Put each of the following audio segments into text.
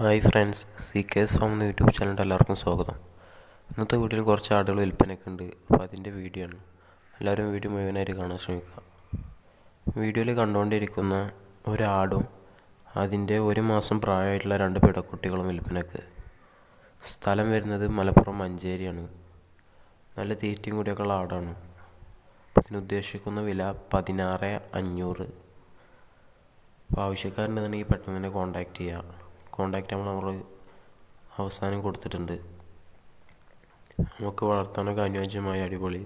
Hi friends C K S farm എന്ന YouTube ചാനലിന്റെ എല്ലാവർക്കും സ്വാഗതം. ഇന്നത്തെ വീഡിയോയിൽ കുറച്ച് ആടുകൾ വിൽപ്പനയ്ക്ക് ഉണ്ട്. അപ്പോൾ അതിന്റെ വീഡിയോ ആണ്. എല്ലാവരും വീഡിയോ മുഴുവനായിട്ട് കാണാൻ ശ്രമിക്കുക. വീഡിയോയിൽ കണ്ടുകൊണ്ടിരിക്കുന്ന ഒരാടും അതിന്റെ ഒരു മാസം പ്രായമായിട്ടുള്ള രണ്ട് പിടക്കുട്ടികളും വിൽപ്പനയ്ക്ക് സ്ഥലം വരുന്നത് മലപ്പുറം മഞ്ചേരിയാണ്. നല്ല തീറ്റയും കൂടിയൊക്കെ ഉള്ള ആടാണ്. ഇതിന് ഉദ്ദേശിക്കുന്ന വില പതിനാറ് അഞ്ഞൂറ്. അപ്പോൾ ആവശ്യക്കാരുണ്ടെന്നുണ്ടെങ്കിൽ പെട്ടെന്ന് തന്നെ കോൺടാക്റ്റ് ചെയ്യുക. കോൺടാക്റ്റ് നമ്പർ അവസാനം കൊടുത്തിട്ടുണ്ട്. നമുക്ക് വളർത്താനൊക്കെ അനുയോജ്യമായ അടിപൊളി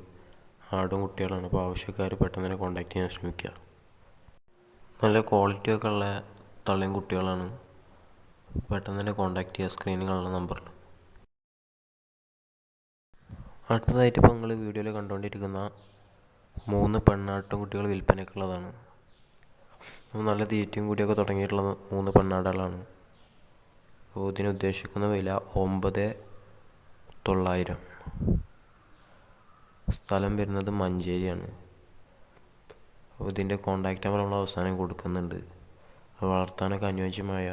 ആടും കുട്ടികളാണ്. അപ്പോൾ ആവശ്യക്കാർ പെട്ടെന്ന് തന്നെ കോൺടാക്റ്റ് ചെയ്യാൻ ശ്രമിക്കുക നല്ല ക്വാളിറ്റി ഒക്കെ ഉള്ള തള്ളയും കുട്ടികളാണ്. പെട്ടെന്ന് തന്നെ കോൺടാക്റ്റ് ചെയ്യുക സ്ക്രീനിലുള്ള നമ്പറിൽ അടുത്തതായിട്ട് ഇപ്പോൾ നിങ്ങൾ വീഡിയോയിൽ കണ്ടുകൊണ്ടിരിക്കുന്ന മൂന്ന് പെണ്ണാട്ടും കുട്ടികൾ വിൽപ്പനയ്ക്കുള്ളതാണ് നല്ല തീറ്റയും കൂടിയൊക്കെ തുടങ്ങിയിട്ടുള്ള മൂന്ന് പെണ്ണാടുകളാണ്. അപ്പോൾ ഇതിന് ഉദ്ദേശിക്കുന്ന വില ഒമ്പത് തൊള്ളായിരം. സ്ഥലം വരുന്നത് മഞ്ചേരിയാണ്. അപ്പോൾ ഇതിന്റെ കോൺടാക്റ്റ് നമ്പർ നമ്മൾ അവസാനം കൊടുക്കുന്നുണ്ട്. വളർത്താനൊക്കെ അനുയോജ്യമായ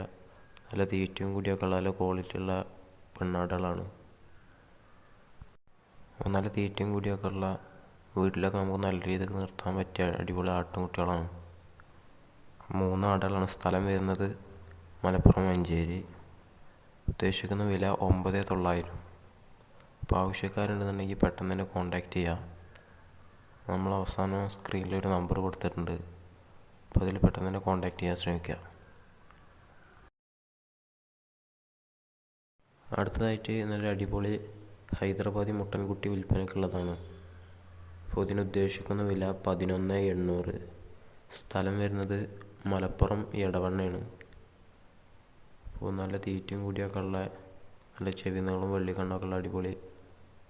നല്ല തീറ്റയും കൂടിയൊക്കെ ഉള്ള നല്ല ക്വാളിറ്റി ഉള്ള പെണ്ണാടുകളാണ്. നല്ല തീറ്റയും കൂടിയൊക്കെ ഉള്ള വീട്ടിലൊക്കെ നമുക്ക് നല്ല രീതിയിൽ നിർത്താൻ പറ്റിയ അടിപൊളി ആട്ടുംകുട്ടികളാണ്. മൂന്ന് ആടുകളാണ് സ്ഥലം വരുന്നത് മലപ്പുറം മഞ്ചേരി. ഉദ്ദേശിക്കുന്ന വില ഒമ്പത് തൊള്ളായിരം. അപ്പോൾ ആവശ്യക്കാരുണ്ടെന്നുണ്ടെങ്കിൽ പെട്ടെന്ന് തന്നെ കോൺടാക്റ്റ് ചെയ്യാം. നമ്മൾ അവസാനം സ്ക്രീനിൽ ഒരു നമ്പർ കൊടുത്തിട്ടുണ്ട്. അപ്പോൾ അതിൽ പെട്ടെന്ന് തന്നെ കോൺടാക്റ്റ് ചെയ്യാൻ ശ്രമിക്കുക അടുത്തതായിട്ട് നല്ല അടിപൊളി ഹൈദരാബാദി മുട്ടൻകുട്ടി വിൽപ്പനയ്ക്കുള്ളതാണ് അപ്പോൾ ഇതിനുദ്ദേശിക്കുന്ന വില പതിനൊന്ന് എണ്ണൂറ്. സ്ഥലം വരുന്നത് മലപ്പുറം എടവണ്ണയാണ്. അപ്പോൾ നല്ല തീറ്റയും കൂടിയൊക്കെ ഉള്ള നല്ല ചെവി നീളം ഉള്ള അടിപൊളി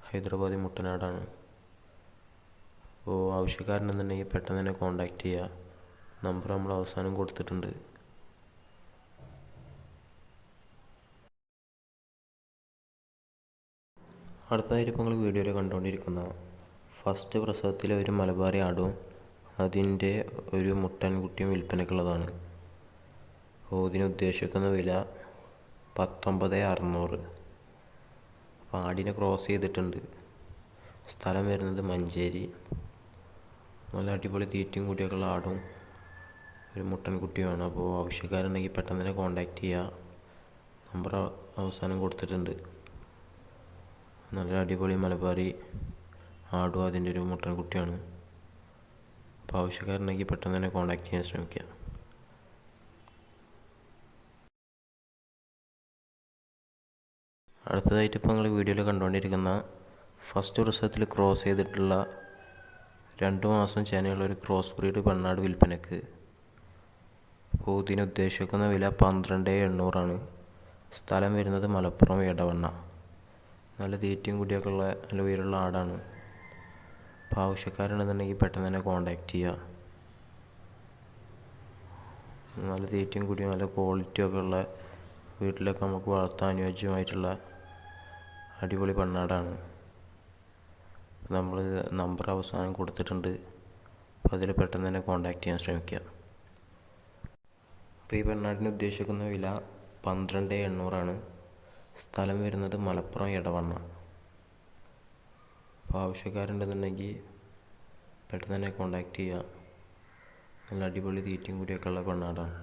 ഹൈദരാബാദി മുട്ടനാടാണ്. അപ്പോൾ ആവശ്യക്കാരനെന്നുണ്ടെങ്കിൽ പെട്ടെന്ന് തന്നെ കോൺടാക്റ്റ് ചെയ്യുക നമ്പർ നമ്മൾ അവസാനം കൊടുത്തിട്ടുണ്ട്. അടുത്തതായിട്ട് ഇപ്പോൾ നിങ്ങൾ വീഡിയോയിൽ കണ്ടുകൊണ്ടിരിക്കുന്ന ഫസ്റ്റ് പ്രസവത്തിലെ ഒരു മലബാറി ആടും അതിന്റെ ഒരു മുട്ടൻകുട്ടിയും വിൽപ്പനയ്ക്കുള്ളതാണ് അപ്പോൾ ഇതിന് ഉദ്ദേശിക്കുന്ന വില പത്തൊമ്പത് അറുന്നൂറ്. അപ്പോൾ ആടിനെ ക്രോസ് ചെയ്തിട്ടുണ്ട്. സ്ഥലം വരുന്നത് മഞ്ചേരി. നല്ല അടിപൊളി തീറ്റയും കൂടിയൊക്കെ ഉള്ള ആടും ഒരു മുട്ടൻകുട്ടിയുമാണ് അപ്പോൾ ആവശ്യക്കാരുണ്ടെങ്കിൽ പെട്ടെന്ന് തന്നെ കോൺടാക്റ്റ് ചെയ്യുക നമ്പർ അവസാനം കൊടുത്തിട്ടുണ്ട്. നല്ല അടിപൊളി മലബാറി ആടും അതിന്റെ ഒരു മുട്ടൻകുട്ടിയാണ് അപ്പോൾ ആവശ്യക്കാരുണ്ടെങ്കിൽ പെട്ടെന്ന് തന്നെ കോൺടാക്റ്റ് ചെയ്യാൻ ശ്രമിക്കുക അടുത്തതായിട്ട് ഇപ്പോൾ നിങ്ങൾ വീഡിയോയിൽ കണ്ടുകൊണ്ടിരിക്കുന്ന ഫസ്റ്റ് പ്രസവത്തിൽ ക്രോസ് ചെയ്തിട്ടുള്ള രണ്ട് മാസം ചേനയുള്ള ഒരു ക്രോസ് ബ്രീഡ് പെണ്ണാട് വിൽപ്പനക്ക്. അപ്പോൾ ഇതിന് ഉദ്ദേശിക്കുന്ന വില പന്ത്രണ്ട് എണ്ണൂറാണ്. സ്ഥലം വരുന്നത് മലപ്പുറം ഇടവണ്ണ നല്ല തീറ്റയും കൂടിയൊക്കെ ഉള്ള നല്ല ഉയരമുള്ള ആടാണ്. അപ്പോൾ ആവശ്യക്കാരുണ്ടെന്നുണ്ടെങ്കിൽ പെട്ടെന്ന് തന്നെ കോൺടാക്റ്റ് ചെയ്യുക. നല്ല തീറ്റയും കൂടിയും നല്ല ക്വാളിറ്റിയൊക്കെ ഉള്ള വീട്ടിലൊക്കെ നമുക്ക് വളർത്താൻ അനുയോജ്യമായിട്ടുള്ള അടിപൊളി പണ്ണാടാണ്. നമ്മൾ നമ്പർ അവസാനം കൊടുത്തിട്ടുണ്ട്. അപ്പോൾ അതിൽ പെട്ടെന്ന് തന്നെ കോൺടാക്റ്റ് ചെയ്യാൻ ശ്രമിക്കുക അപ്പോൾ ഈ പെണ്ണാടിന് ഉദ്ദേശിക്കുന്ന വില പന്ത്രണ്ട് എണ്ണൂറാണ്. സ്ഥലം വരുന്നത് മലപ്പുറം ഇടവണ്ണ അപ്പോൾ ആവശ്യക്കാരുണ്ടെന്നുണ്ടെങ്കിൽ പെട്ടെന്ന് തന്നെ കോൺടാക്റ്റ് ചെയ്യുക നല്ല അടിപൊളി തീറ്റയും കൂടിയൊക്കെ ഉള്ള പെണ്ണാടാണ്.